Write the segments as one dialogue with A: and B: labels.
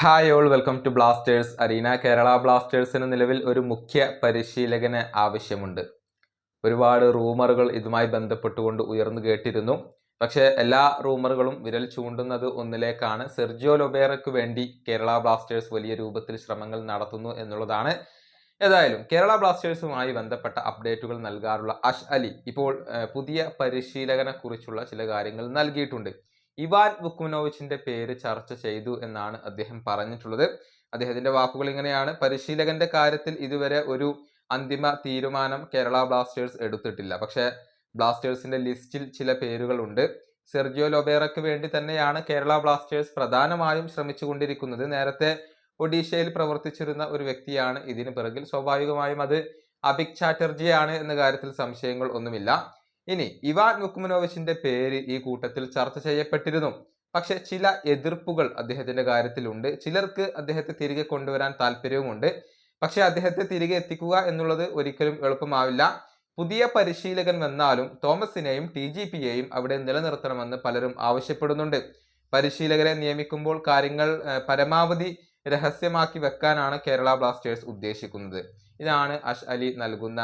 A: Hi all welcome to Blasters arena Kerala ബ്ലാസ്റ്റേഴ്സിന് നിലവിൽ ഒരു മുഖ്യ പരിശീലകന് ആവശ്യമുണ്ട്. ഒരുപാട് റൂമറുകൾ ഇതുമായി ബന്ധപ്പെട്ടുകൊണ്ട് ഉയർന്നു കേട്ടിരുന്നു. പക്ഷേ എല്ലാ റൂമറുകളും വിരൽ ചൂണ്ടുന്നത് ഒന്നിലേക്കാണ്. സെർജിയോ ലൊബേറയ്ക്ക് വേണ്ടി കേരള ബ്ലാസ്റ്റേഴ്സ് വലിയ രൂപത്തിൽ ശ്രമങ്ങൾ നടത്തുന്നു എന്നുള്ളതാണ്. ഏതായാലും കേരള ബ്ലാസ്റ്റേഴ്സുമായി ബന്ധപ്പെട്ട അപ്ഡേറ്റുകൾ നൽകാറുള്ള അഷ് അലി ഇപ്പോൾ പുതിയ പരിശീലകനെ കുറിച്ചുള്ള ചില കാര്യങ്ങൾ നൽകിയിട്ടുണ്ട്. ഇവാൻ വുക്മിനോവിച്ചിന്റെ പേര് ചർച്ച ചെയ്തു എന്നാണ് അദ്ദേഹം പറഞ്ഞിട്ടുള്ളത്. അദ്ദേഹത്തിന്റെ വാക്കുകൾ ഇങ്ങനെയാണ്. പരിശീലകന്റെ കാര്യത്തിൽ ഇതുവരെ ഒരു അന്തിമ തീരുമാനം കേരള ബ്ലാസ്റ്റേഴ്സ് എടുത്തിട്ടില്ല. പക്ഷെ ബ്ലാസ്റ്റേഴ്സിന്റെ ലിസ്റ്റിൽ ചില പേരുകളുണ്ട്. സെർജിയോ ലൊബേറയ്ക്ക് വേണ്ടി തന്നെയാണ് കേരള ബ്ലാസ്റ്റേഴ്സ് പ്രധാനമായും ശ്രമിച്ചുകൊണ്ടിരിക്കുന്നത്. നേരത്തെ ഒഡീഷയിൽ പ്രവർത്തിച്ചിരുന്ന ഒരു വ്യക്തിയാണ് ഇതിന് പിറകിൽ. സ്വാഭാവികമായും അത് അഭിക് ചാറ്റർജിയാണ് എന്ന കാര്യത്തിൽ സംശയങ്ങൾ ഒന്നുമില്ല. ഇനി ഇവാൻ മുക്കുമനോവിച്ചിന്റെ പേര് ഈ കൂട്ടത്തിൽ ചർച്ച ചെയ്യപ്പെട്ടിരുന്നു. പക്ഷെ ചില എതിർപ്പുകൾ അദ്ദേഹത്തിന്റെ കാര്യത്തിലുണ്ട്. ചിലർക്ക് അദ്ദേഹത്തെ തിരികെ കൊണ്ടുവരാൻ താല്പര്യവുമുണ്ട്. പക്ഷെ അദ്ദേഹത്തെ തിരികെ എത്തിക്കുക എന്നുള്ളത് ഒരിക്കലും എളുപ്പമാവില്ല. പുതിയ പരിശീലകൻ വന്നാലും തോമസിനെയും ടി ജി പിയെയും അവിടെ നിലനിർത്തണമെന്ന് പലരും ആവശ്യപ്പെടുന്നുണ്ട്. പരിശീലകരെ നിയമിക്കുമ്പോൾ കാര്യങ്ങൾ പരമാവധി രഹസ്യമാക്കി വെക്കാനാണ് കേരള ബ്ലാസ്റ്റേഴ്സ് ഉദ്ദേശിക്കുന്നത്. ഇതാണ് അഷ് അലി നൽകുന്ന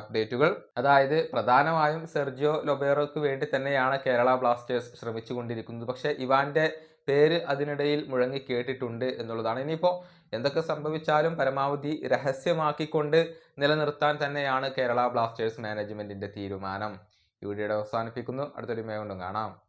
A: അപ്ഡേറ്റുകൾ അതായത് പ്രധാനമായും സെർജിയോ ലൊബേറോക്ക് വേണ്ടി തന്നെയാണ് കേരള ബ്ലാസ്റ്റേഴ്സ് ശ്രമിച്ചുകൊണ്ടിരിക്കുന്നത്. പക്ഷേ ഇവാന്റെ പേര് അതിനിടയിൽ മുഴങ്ങി കേട്ടിട്ടുണ്ട് എന്നുള്ളതാണ്. ഇനിയിപ്പോൾ എന്തൊക്കെ സംഭവിച്ചാലും പരമാവധി രഹസ്യമാക്കിക്കൊണ്ട് നിലനിർത്താൻ തന്നെയാണ് കേരള ബ്ലാസ്റ്റേഴ്സ് മാനേജ്മെന്റിന്റെ തീരുമാനം. ഈ വീഡിയോയുടെ അവസാനിപ്പിക്കുന്നു. അടുത്തൊരു മേ കൊണ്ടും കാണാം.